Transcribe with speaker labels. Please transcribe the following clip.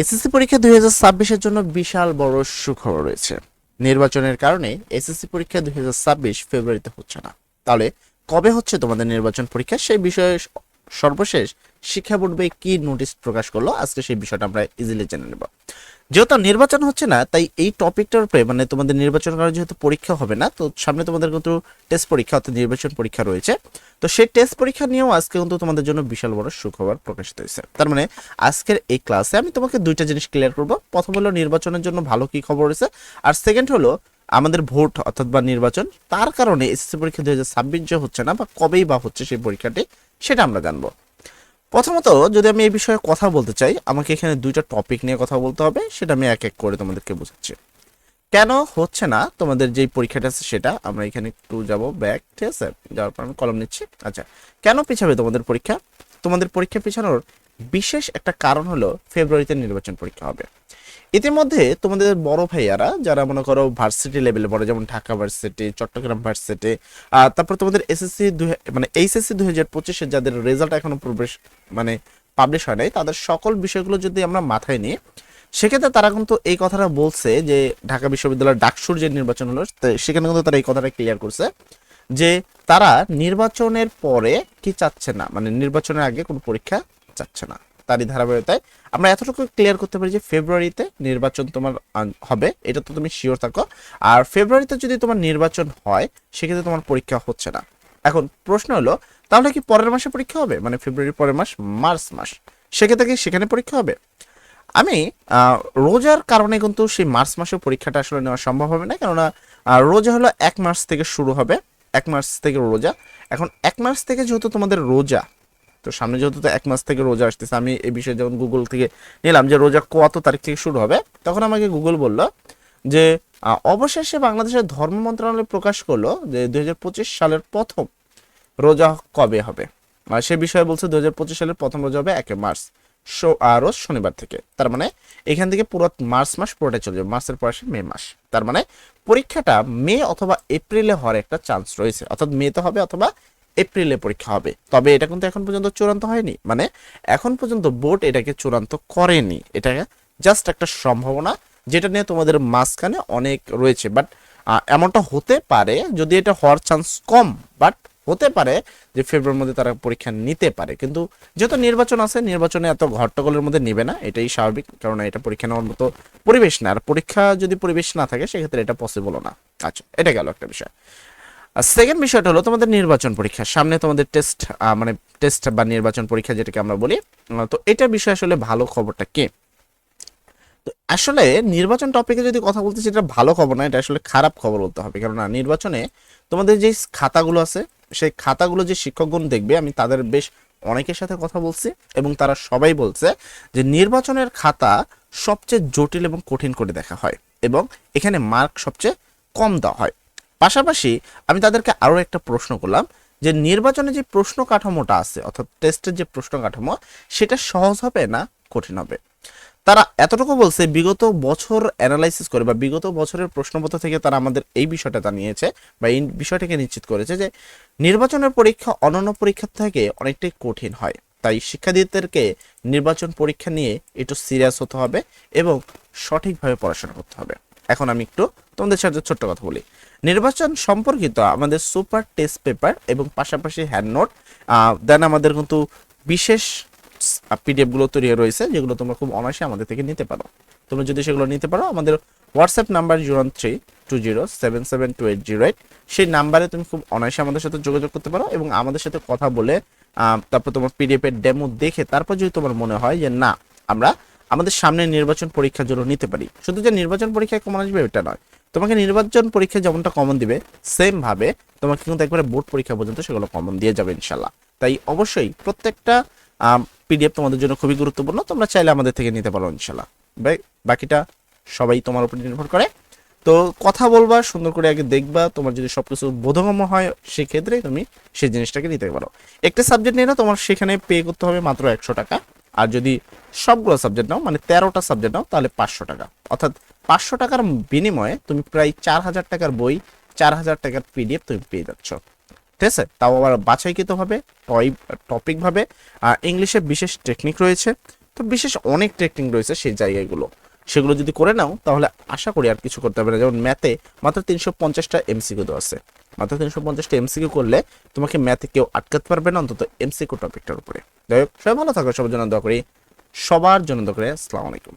Speaker 1: SSC পরীক্ষা দুই হাজার জন্য বিশাল বড় সুখবর রয়েছে। নির্বাচনের কারণে এসএসসি পরীক্ষা দুই হাজার ছাব্বিশ ফেব্রুয়ারিতে হচ্ছে না। তাহলে কবে হচ্ছে তোমাদের নির্বাচন পরীক্ষা? সেই বিষয়ে সর্বশেষ শিক্ষা বোর্ড কি নোটিশ প্রকাশ করল? আজকে সেই বিষয়টা আমরা ইজিলি জেনে নেব। যেহেতু নির্বাচন হচ্ছে না, তাই এই টপিকটার উপরে মানে তোমাদের নির্বাচন করার যেহেতু পরীক্ষা হবে না, তো সামনে তোমাদের কিন্তু টেস্ট পরীক্ষা অর্থাৎ নির্বাচন পরীক্ষা রয়েছে। তো সেই টেস্ট পরীক্ষা নিয়েও আজকে কিন্তু তোমাদের জন্য বিশাল বড় সুখবর প্রকাশিত হয়েছে। তার মানে আজকের এই ক্লাসে আমি তোমাকে দুইটা জিনিস ক্লিয়ার করব। প্রথম হলো নির্বাচনের জন্য ভালো কি খবর রয়েছে? আর সেকেন্ড হলো আমাদের ভোট অর্থাৎ বা নির্বাচন, তার কারণে এসএসসি পরীক্ষা দু হাজার ছাব্বিশ যে হচ্ছে না বা কবেই বা হচ্ছে সেই পরীক্ষাটি, সেটা আমরা জানব। প্রথমত যদি আমি এই বিষয়ে কথা বলতে চাই, আমাকে এখানে দুইটা টপিক নিয়ে কথা বলতে হবে, সেটা আমি এক এক করে তোমাদেরকে বোঝাচ্ছি। কেন হচ্ছে না তোমাদের যেই পরীক্ষাটা আছে সেটা? আমরা এখানে একটু যাব ব্যাক ঠিক আছে? যাওয়ার পর আমি কলম নিচ্ছি। আচ্ছা কেন পিছাবে তোমাদের পরীক্ষা? তোমাদের পরীক্ষা পিছানোর বিশেষ একটা কারণ হলো ফেব্রুয়ারিতে নির্বাচন পরীক্ষা হবে। ইতিমধ্যে তোমাদের বড় ভাইয়ারা যারা মনে করো ভার্সিটি লেভেলে পড়ে, যেমন ঢাকা ভার্সিটি চট্টগ্রাম ভার্সিটি তারপর তোমাদের এসএসসি মানে এইচএসসি দুই হাজার পঁচিশে যাদের রেজাল্ট এখনও প্রবেশ মানে পাবলিশ হয় নাই, তাদের সকল বিষয়গুলো যদি আমরা মাথায় নিই, সেক্ষেত্রে তারা কিন্তু এই কথাটা বলছে যে ঢাকা বিশ্ববিদ্যালয়ের ডাকসুর যে নির্বাচন হলো সেখানে কিন্তু তারা এই কথাটা ক্লিয়ার করছে যে তারা নির্বাচনের পরে কি চাচ্ছে না মানে নির্বাচনের আগে কোনো পরীক্ষা চাচ্ছে না। তারই ধারাবাহিকতায়। আমরা এতটুকু ক্লিয়ার করতে পারি যে ফেব্রুয়ারিতে নির্বাচন তোমার হবে, এটা তো তুমি শিওর থাকো। আর ফেব্রুয়ারিতে যদি তোমার নির্বাচন হয়, সেক্ষেত্রে তোমার পরীক্ষা হচ্ছে না। এখন প্রশ্ন হলো, তাহলে কি পরের মাসে পরীক্ষা হবে? মানে ফেব্রুয়ারির পরের মাস মার্চ মাস। সেক্ষেত্রে কি সেখানে পরীক্ষা হবে? আমি রোজার কারণে কিন্তু সেই মার্চ মাসের পরীক্ষাটা আসলে নেওয়া সম্ভব হবে না। কেননা রোজা হলো এক মার্চ থেকে শুরু হবে। এক মার্চ থেকে রোজা। এখন এক মার্চ থেকে যেহেতু তোমাদের রোজা তো সামনে যেহেতু তো এক মাস থেকে রোজা আসতেছে আমি এই বিষয়ে যখন গুগল থেকে নিলাম যে রোজা কত তারিখ থেকে শুরু হবে তখন আমাকে গুগল বলল যে অবশেষে বাংলাদেশের ধর্ম মন্ত্রণালয় প্রকাশ করল যে দু হাজার পঁচিশ সালের প্রথম রোজা কবে হবে? সে বিষয়ে বলছে দুই হাজার পঁচিশ সালের প্রথম রোজা হবে একে মার্চ শো- আহ, রোজ শনিবার থেকে। তার মানে এখান থেকে পুরো মার্চ মাস পুরোটাই চলে যাবে মার্চের পর আসে মে মাস। তার মানে পরীক্ষাটা মে অথবা এপ্রিলে হওয়ার একটা চান্স রয়েছে। অর্থাৎ মেতে হবে অথবা এপ্রিলে পরীক্ষা হবে। তবে এটা কিন্তু এখন পর্যন্ত চূড়ান্ত হয়নি। মানে এখন পর্যন্ত বোর্ড এটাকে চূড়ান্ত করেনি। এটা জাস্ট একটা সম্ভাবনা যেটা নিয়ে তোমাদের মাঝখানে অনেক রয়েছে। বাট এমনটা হতে পারে যদি এটা হওয়ার চান্স কম। বাট হতে পারে যে ফেব্রুয়ারির মধ্যে তারা পরীক্ষা নিতে পারে। কিন্তু যেহেতু নির্বাচন আছে, নির্বাচনে এত ঘট্টগোলের মধ্যে নেবে না। এটাই স্বাভাবিক। কারণ এটা পরীক্ষা নেওয়ার মতো পরিবেশ না। আর পরীক্ষা যদি পরিবেশ না থাকে, সেক্ষেত্রে এটা পসিবলও না। আচ্ছা এটা গেল একটা বিষয়। আর সেকেন্ড বিষয়টা হলো তোমাদের নির্বাচন পরীক্ষা। সামনে তোমাদের টেস্ট মানে টেস্ট বা নির্বাচন পরীক্ষা যেটাকে আমরা বলি তো এটা বিষয়ে আসলে ভালো খবরটা কে? তো আসলে নির্বাচন টপিকে যদি কথা বলতে সেটা ভালো খবর না, এটা আসলে খারাপ খবর বলতে হবে। কেননা নির্বাচনে তোমাদের যে খাতাগুলো আছে, সেই খাতাগুলো যে শিক্ষকগণ দেখবে, আমি তাদের বেশ অনেকের সাথে কথা বলছি এবং তারা সবাই বলছে যে নির্বাচনের খাতা সবচেয়ে জটিল এবং কঠিন করে দেখা হয় এবং এখানে মার্ক সবচেয়ে কম দেওয়া হয়। পাশাপাশি আমি তাদেরকে আরও একটা প্রশ্ন করলাম যে নির্বাচনে যে প্রশ্ন কাঠামোটা আছে, অর্থাৎ টেস্টের যে প্রশ্ন কাঠামো, সেটা সহজ হবে না কঠিন হবে? তারা এতটুকু বলছে, বিগত বছর অ্যানালাইসিস করে বা বিগত বছরের প্রশ্নপত্র থেকে তারা আমাদের এই বিষয়টা জানিয়েছে বা এই বিষয়টাকে নিশ্চিত করেছে যে নির্বাচনের পরীক্ষা অন্যান্য পরীক্ষার থেকে অনেকটাই কঠিন হয়। তাই শিক্ষার্থীদেরকে নির্বাচন পরীক্ষা নিয়ে একটু সিরিয়াস হতে হবে এবং সঠিকভাবে পড়াশোনা করতে হবে। এখন আমি একটু তোমাদের সাথে ছোট্ট কথা বলি। নির্বাচন সম্পর্কিত আমাদের সুপার টেস্ট পেপার এবং পাশাপাশি হ্যান্ড নোট দেন আমাদের কিন্তু বিশেষ পিডিএফগুলো তৈরি রয়েছে, যেগুলো তোমরা খুব অনায়াসে আমাদের থেকে নিতে পারো। তোমরা যদি সেগুলো নিতে পারো, আমাদের WhatsApp number zero three two zero seven seven two eight zero eight সেই নাম্বারে তুমি খুব অনায়াসে আমাদের সাথে যোগাযোগ করতে পারো এবং আমাদের সাথে কথা বলে তারপর তোমার পিডিএফ এর ডেমো দেখে তারপর যদি তোমার মনে হয় যে না, আমরা আমাদের সামনে নির্বাচন পরীক্ষার জন্য নিতে পারি। শুধু যে নির্বাচন পরীক্ষায় কমন আসবে এটা নয় তোমাকে নির্বাচন পরীক্ষা যেমনটা কমন দিবে সেম ভাবে তোমাকে কিন্তু একবারে বোর্ড পরীক্ষা পর্যন্ত সেগুলো কমন দিয়ে যাবে ইনশাল্লাহ তাই অবশ্যই প্রত্যেকটা পিডিএফ তোমাদের জন্য খুবই গুরুত্বপূর্ণ, তোমরা চাইলে আমাদের থেকে নিতে পারো ইনশাল্লাহ বাকিটা সবাই তোমার উপর নির্ভর করে। তো কথা বলবা, সুন্দর করে আগে দেখবা, তোমার যদি সবকিছু বোধগম্য হয়, সেক্ষেত্রে তুমি সেই জিনিসটাকে নিতে পারো। একটা সাবজেক্ট নিয়ে না তোমার সেখানে পে করতে হবে মাত্র একশো টাকা। আর যদি সবগুলো সাবজেক্ট নাও মানে তেরোটা সাবজেক্ট নাও, তাহলে পাঁচশো টাকা। অর্থাৎ পাঁচশো টাকার বিনিময়ে তুমি প্রায় চার হাজার টাকার বই, চার হাজার টাকার পিডিএফ তুমি পেয়ে যাচ্ছ। ঠিক আছে? তাও আবার বাছাইকৃতভাবে টয় টপিকভাবে ইংলিশে বিশেষ টেকনিক রয়েছে। তো বিশেষ অনেক টেকনিক রয়েছে সেই জায়গাগুলো। সেগুলো যদি করে নাও, তাহলে আশা করি আর কিছু করতে হবে না। যেমন ম্যাথে মাত্র তিনশো পঞ্চাশটা এমসিকিউ দেওয়া আছে। মাত্র তিনশো পঞ্চাশটা এমসিকিউ করলে তোমাকে ম্যাথে কেউ আটকাতে পারবে না, অন্তত এমসিকিউ টপিকটার উপরে। যাই হোক, সবাই ভালো থাকো, সবার জন্য দোয়া করি। সবার জন্য দরকার করি আসসালামু আলাইকুম।